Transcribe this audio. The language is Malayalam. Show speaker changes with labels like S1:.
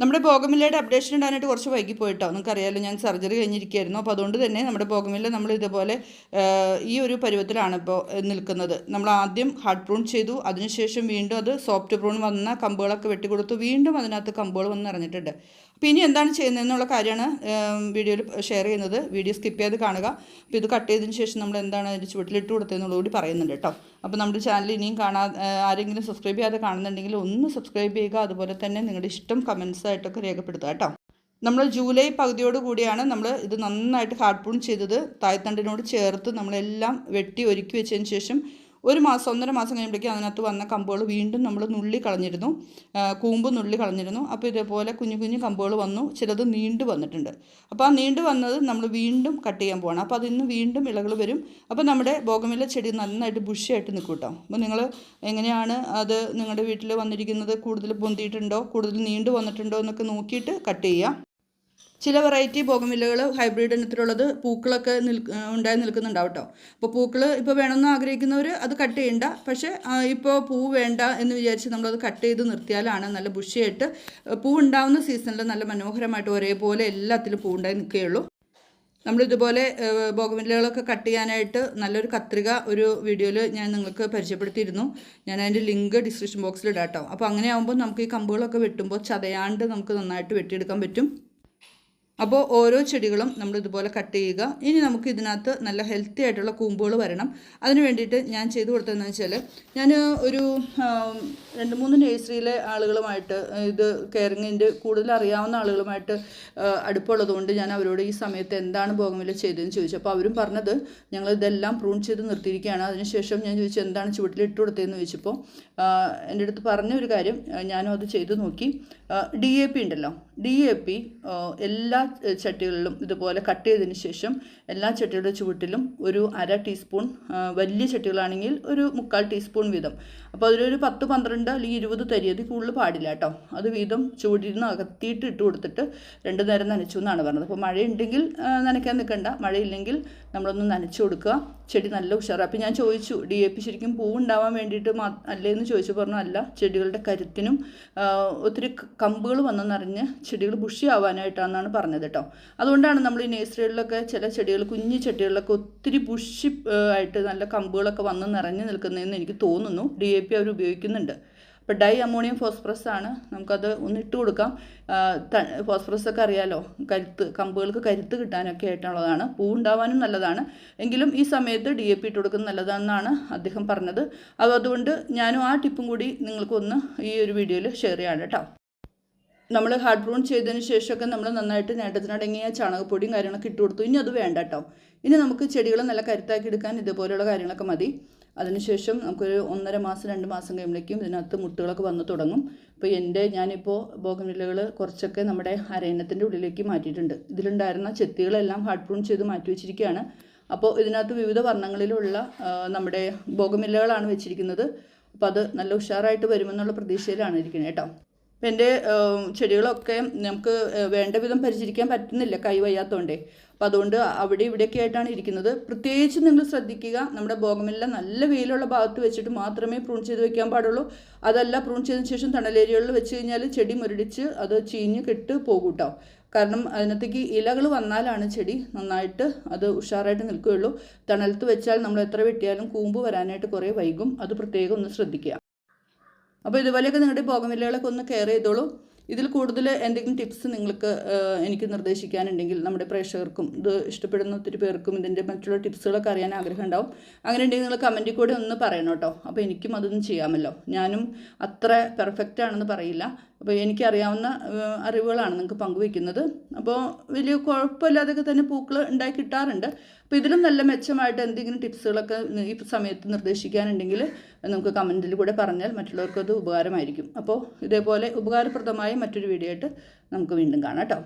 S1: നമ്മുടെ ഭോഗമില്ലയുടെ അപ്ഡേഷൻ ഇടാനായിട്ട് കുറച്ച് വൈകിപ്പോയിട്ടോ നിങ്ങൾക്കറിയാമല്ലോ ഞാൻ സർജറി കഴിഞ്ഞിരിക്കുകയായിരുന്നു. അപ്പോൾ അതുകൊണ്ട് തന്നെ നമ്മുടെ ഭോഗമില്ല നമ്മൾ ഇതുപോലെ ഈ ഒരു പരുവത്തിലാണ് ഇപ്പോൾ നിൽക്കുന്നത്. നമ്മൾ ആദ്യം ഹാർഡ് പ്രൂൺ ചെയ്തു. അതിനുശേഷം വീണ്ടും അത് സോഫ്റ്റ് പ്രൂൺ വന്ന കമ്പുകളൊക്കെ വെട്ടിക്കൊടുത്തു. വീണ്ടും അതിനകത്ത് കമ്പുകൾ വന്ന് നിറഞ്ഞിട്ടുണ്ട്. അപ്പോൾ ഇനി എന്താണ് ചെയ്യുന്നതെന്നുള്ള കാര്യമാണ് വീഡിയോയിൽ ഷെയർ ചെയ്യുന്നത്. വീഡിയോ സ്കിപ്പ് ചെയ്ത് കാണുക. അപ്പോൾ ഇത് കട്ട് ചെയ്തതിന് ശേഷം നമ്മൾ എന്താണ് അതിന്റെ ചുവട്ടിലിട്ട് കൊടുത്തതെന്നുള്ളത് കൂടി പറയുന്നുണ്ട് കേട്ടോ. അപ്പോൾ നമ്മുടെ ചാനൽ ഇനിയും കാണാ ആരെങ്കിലും സബ്സ്ക്രൈബ് ചെയ്യാതെ കാണുന്നുണ്ടെങ്കിൽ ഒന്ന് സബ്സ്ക്രൈബ് ചെയ്യുക. അതുപോലെ തന്നെ നിങ്ങളുടെ ഇഷ്ടം കമൻസ് ആയിട്ടൊക്കെ രേഖപ്പെടുത്തുക കേട്ടോ. നമ്മൾ ജൂലൈ പകുതിയോട് കൂടിയാണ് നമ്മൾ ഇത് നന്നായിട്ട് ഹാർഡ് പൂൺ ചെയ്തത്. തായ്തണ്ടിനോട് ചേർത്ത് നമ്മളെല്ലാം വെട്ടി ഒരുക്കി വെച്ചതിന് ശേഷം ഒരു മാസം ഒന്നര മാസം കഴിയുമ്പോഴേക്കും അതിനകത്ത് വന്ന കമ്പുകൾ വീണ്ടും നമ്മൾ നുള്ളി കളഞ്ഞിരുന്നു. കൂമ്പ് നുള്ളി കളഞ്ഞിരുന്നു. അപ്പോൾ ഇതേപോലെ കുഞ്ഞു കുഞ്ഞു കമ്പുകൾ വന്നു. ചിലത് നീണ്ടു വന്നിട്ടുണ്ട്. അപ്പോൾ ആ നീണ്ടു വന്നത് നമ്മൾ വീണ്ടും കട്ട് ചെയ്യാൻ പോകണം അപ്പോൾ അതിൽ നിന്ന് വീണ്ടും ഇളകൾ വരും. അപ്പോൾ നമ്മുടെ ബോഗമില ചെടി നന്നായിട്ട് ബുഷിയായിട്ട് നിൽക്കും കേട്ടോ. അപ്പോൾ നിങ്ങൾ എങ്ങനെയാണ് അത് നിങ്ങളുടെ വീട്ടിൽ വന്നിരിക്കുന്നത്? കൂടുതൽ പൊന്തിയിട്ടുണ്ടോ? കൂടുതൽ നീണ്ടു വന്നിട്ടുണ്ടോ? എന്നൊക്കെ നോക്കിയിട്ട് കട്ട് ചെയ്യുക. ചില വെറൈറ്റി ബോഗമില്ലകൾ ഹൈബ്രിഡ് ഇനത്തിലുള്ളത് പൂക്കളൊക്കെ നിൽ ഉണ്ടായി നിൽക്കുന്നുണ്ടാവും കേട്ടോ അപ്പോൾ പൂക്കൾ ഇപ്പോൾ വേണമെന്ന് ആഗ്രഹിക്കുന്നവർ അത് കട്ട് ചെയ്യണ്ട. പക്ഷേ ഇപ്പോൾ പൂ വേണ്ട എന്ന് വിചാരിച്ച് നമ്മളത് കട്ട് ചെയ്ത് നിർത്തിയാലാണ് നല്ല ബുഷിയായിട്ട് പൂ ഉണ്ടാവുന്ന സീസണിൽ നല്ല മനോഹരമായിട്ട് ഒരേപോലെ എല്ലാത്തിലും പൂ ഉണ്ടായി നിൽക്കുകയുള്ളൂ. നമ്മളിതുപോലെ ബോഗമില്ലകളൊക്കെ കട്ട് ചെയ്യാനായിട്ട് നല്ലൊരു കത്രിക ഒരു വീഡിയോയിൽ ഞാൻ നിങ്ങൾക്ക് പരിചയപ്പെടുത്തിയിരുന്നു. ഞാൻ അതിന്റെ ലിങ്ക് ഡിസ്ക്രിപ്ഷൻ ബോക്സിൽ ഇടാം കേട്ടോ അപ്പോൾ അങ്ങനെ ആകുമ്പോൾ നമുക്ക് ഈ കമ്പുകളൊക്കെ വെട്ടുമ്പോൾ ചതയാണ്ട് നമുക്ക് നന്നായിട്ട് വെട്ടിയെടുക്കാൻ പറ്റും. അപ്പോൾ ഓരോ ചെടികളും നമ്മൾ ഇതുപോലെ കട്ട് ചെയ്യുക. ഇനി നമുക്ക് ഇതിനകത്ത് നല്ല ഹെൽത്തി ആയിട്ടുള്ള കൂമ്പുകൾ വരണം. അതിന് വേണ്ടിയിട്ട് ഞാൻ ചെയ്തു കൊടുത്തതെന്ന് വെച്ചാൽ ഞാൻ ഒരു രണ്ട് മൂന്ന് നേഴ്സറിയിലെ ആളുകളുമായിട്ട് ഇത് കെയറിങ്ങിന്റെ കൂടുതൽ അറിയാവുന്ന ആളുകളുമായിട്ട് അടുപ്പുള്ളതുകൊണ്ട് ഞാൻ അവരോട് ഈ സമയത്ത് എന്താണ് ബോഗമില്ല ചെയ്തതെന്ന് ചോദിച്ചു. അപ്പോൾ അവരും പറഞ്ഞത് ഞങ്ങൾ ഇതെല്ലാം പ്രൂൺ ചെയ്ത് നിർത്തിയിരിക്കുകയാണ്. അതിനുശേഷം ഞാൻ ചോദിച്ചു എന്താണ് ചുവട്ടിൽ ഇട്ട് കൊടുത്തതെന്ന് ചോദിച്ചപ്പോൾ എന്റെ അടുത്ത് പറഞ്ഞ ഒരു കാര്യം ഞാനും അത് ചെയ്തു നോക്കി. ഡി എ പി ഉണ്ടല്ലോ. ഡി എ പി എല്ലാ ചട്ടികളിലും ഇതുപോലെ കട്ട് ചെയ്തതിന് ശേഷം എല്ലാ ചട്ടികളുടെ ചുവട്ടിലും ഒരു അര ടീസ്പൂൺ വലിയ ചട്ടികളാണെങ്കിൽ ഒരു മുക്കാൽ ടീസ്പൂൺ വീതം. അപ്പോൾ അതിലൊരു പത്ത് പന്ത്രണ്ട് അല്ലെങ്കിൽ ഇരുപത് തരി കൂടുതൽ പാടില്ല കേട്ടോ. അത് വീതം ചുവട്ടിൽ നിന്ന് അകത്തിയിട്ട് ഇട്ട് കൊടുത്തിട്ട് രണ്ട് നേരം നനച്ചു എന്നാണ് പറഞ്ഞത്. അപ്പോൾ മഴയുണ്ടെങ്കിൽ നനയ്ക്കാൻ നിൽക്കണ്ട. മഴയില്ലെങ്കിൽ നമ്മളൊന്ന് നനച്ചു കൊടുക്കുക. ചെടി നല്ല ഉഷാറ്. അപ്പോൾ ഞാൻ ചോദിച്ചു ഡി എ പി ശരിക്കും പൂവ് ഉണ്ടാവാൻ വേണ്ടിയിട്ട് മാ അല്ലേ എന്ന് ചോദിച്ചു. പറഞ്ഞു അല്ല. ചെടികളുടെ കരുത്തിനും ഒത്തിരി കമ്പുകൾ വന്നെന്നറിഞ്ഞ് ചെടികൾ ബുഷി ആവാനായിട്ടാണെന്നാണ് പറഞ്ഞത് കേട്ടോ അതുകൊണ്ടാണ് നമ്മൾ ഈ നേഴ്സറികളിലൊക്കെ ചില ചെടികൾ കുഞ്ഞു ചെടികളിലൊക്കെ ഒത്തിരി ബുഷി ആയിട്ട് നല്ല കമ്പുകളൊക്കെ വന്ന് നിറഞ്ഞു നിൽക്കുന്നതെന്ന് എനിക്ക് തോന്നുന്നു. ഡി എ പി അവർ ഉപയോഗിക്കുന്നുണ്ട്. അപ്പോൾ ഡൈ അമോണിയം ഫോസ്ഫറസ് ആണ്. നമുക്കത് ഒന്ന് ഇട്ട് കൊടുക്കാം. ഫോസ്ഫറസ് ഒക്കെ അറിയാലോ? കരുത്ത് കമ്പുകൾക്ക് കരുത്ത് കിട്ടാനൊക്കെ ആയിട്ടുള്ളതാണ്. പൂ ഉണ്ടാവാനും നല്ലതാണ്. എങ്കിലും ഈ സമയത്ത് ഡി എ പി ഇട്ട് കൊടുക്കുന്നത് നല്ലതാണെന്നാണ് അദ്ദേഹം പറഞ്ഞത്. അതുകൊണ്ട് ഞാനും ആ ടിപ്പും കൂടി നിങ്ങൾക്കൊന്ന് ഈ ഒരു വീഡിയോയിൽ ഷെയർ ചെയ്യാം കേട്ടോ. നമ്മൾ ഹാർഡ് ബ്രൂൺ ചെയ്തതിന് ശേഷമൊക്കെ നമ്മൾ നന്നായിട്ട് നേട്ടത്തിനടങ്ങിയ ചാണകപ്പൊടിയും കാര്യങ്ങളൊക്കെ ഇട്ട് കൊടുത്തു. ഇനി അത് വേണ്ട കേട്ടോ ഇനി നമുക്ക് ചെടികൾ നല്ല കരുത്താക്കി എടുക്കാൻ ഇതുപോലെയുള്ള കാര്യങ്ങളൊക്കെ മതി. അതിനുശേഷം നമുക്കൊരു ഒന്നര മാസം രണ്ട് മാസം കഴിയുമ്പോഴേക്കും ഇതിനകത്ത് മുട്ടുകളൊക്കെ വന്ന് തുടങ്ങും. അപ്പോൾ എന്റെ ഞാനിപ്പോൾ ബോഗമില്ലകൾ കുറച്ചൊക്കെ നമ്മുടെ അരയണത്തിന്റെ ഉള്ളിലേക്ക് മാറ്റിയിട്ടുണ്ട്. ഇതിലുണ്ടായിരുന്ന ചെത്തികളെല്ലാം ഹാർഡ് പ്രൂൺ ചെയ്ത് മാറ്റി വെച്ചിരിക്കുകയാണ്. അപ്പോൾ ഇതിനകത്ത് വിവിധ വർണങ്ങളിലുള്ള നമ്മുടെ ബോഗമില്ലകളാണ് വെച്ചിരിക്കുന്നത്. അപ്പോൾ അത് നല്ല ഉഷാറായിട്ട് വരുമെന്നുള്ള പ്രതീക്ഷയിലാണ് ഇരിക്കുന്നത് കേട്ടോ അപ്പം എന്റെ ചെടികളൊക്കെ നമുക്ക് വേണ്ട വിധം പരിചരിക്കാൻ പറ്റുന്നില്ല കൈ വയ്യാത്തതുകൊണ്ടേ അപ്പോൾ അതുകൊണ്ട് അവിടെ ഇവിടെയൊക്കെ ആയിട്ടാണ് ഇരിക്കുന്നത്. പ്രത്യേകിച്ച് നിങ്ങൾ ശ്രദ്ധിക്കുക നമ്മുടെ ഭോഗമില്ല നല്ല വെയിലുള്ള ഭാഗത്ത് വെച്ചിട്ട് മാത്രമേ പ്രൂൺ ചെയ്ത് വെക്കാൻ പാടുള്ളൂ. അതല്ല പ്രൂൺ ചെയ്തതിന് ശേഷം തണലേരിയകളിൽ വെച്ച് കഴിഞ്ഞാൽ ചെടി മുരടിച്ച് അത് ചീഞ്ഞ് കെട്ട് പോകും കാരണം അതിനകത്തേക്ക് ഇലകൾ വന്നാലാണ് ചെടി നന്നായിട്ട് അത് ഉഷാറായിട്ട് നിൽക്കുകയുള്ളൂ. തണലത്ത് വെച്ചാൽ നമ്മൾ എത്ര വെട്ടിയാലും കൂമ്പ് വരാനായിട്ട് കുറേ വൈകും. അത് പ്രത്യേകം ഒന്ന് ശ്രദ്ധിക്കുക. അപ്പോൾ ഇതുപോലെയൊക്കെ നിങ്ങളുടെ ബോഗമില്ലകളൊക്കെ ഒന്ന് കെയർ ചെയ്തോളൂ. ഇതിൽ കൂടുതൽ എന്തെങ്കിലും ടിപ്സ് നിങ്ങൾക്ക് എനിക്ക് നിർദ്ദേശിക്കാനുണ്ടെങ്കിൽ നമ്മുടെ പ്രേക്ഷകർക്കും ഇത് ഇഷ്ടപ്പെടുന്ന ഒത്തിരി പേർക്കും ഇതിന്റെ മറ്റുള്ള ടിപ്സുകളൊക്കെ അറിയാൻ ആഗ്രഹം ഉണ്ടാവും. അങ്ങനെ ഉണ്ടെങ്കിൽ നിങ്ങൾ കമന്റിൽ കൂടെ ഒന്ന് പറയണം കേട്ടോ. അപ്പോൾ എനിക്കും അതൊന്നും ചെയ്യാമല്ലോ. ഞാനും അത്ര പെർഫെക്റ്റ് ആണെന്ന് പറയില്ല. അപ്പോൾ എനിക്കറിയാവുന്ന അറിവുകളാണ് നിങ്ങൾക്ക് പങ്കുവെക്കുന്നത് അപ്പോൾ വലിയ കുഴപ്പമില്ലാതൊക്കെ തന്നെ പൂക്കൾ ഉണ്ടാക്കി കിട്ടാറുണ്ട്. അപ്പോൾ ഇതിലും നല്ല മെച്ചമായിട്ട് എന്തെങ്കിലും ടിപ്സുകളൊക്കെ ഈ സമയത്ത് നിർദ്ദേശിക്കാനുണ്ടെങ്കിൽ നമുക്ക് കമന്റിൽ കൂടെ പറഞ്ഞാൽ മറ്റുള്ളവർക്കത് ഉപകാരമായിരിക്കും. അപ്പോൾ ഇതേപോലെ ഉപകാരപ്രദമായ മറ്റൊരു വീഡിയോ ആയിട്ട് നമുക്ക് വീണ്ടും കാണാം കേട്ടോ.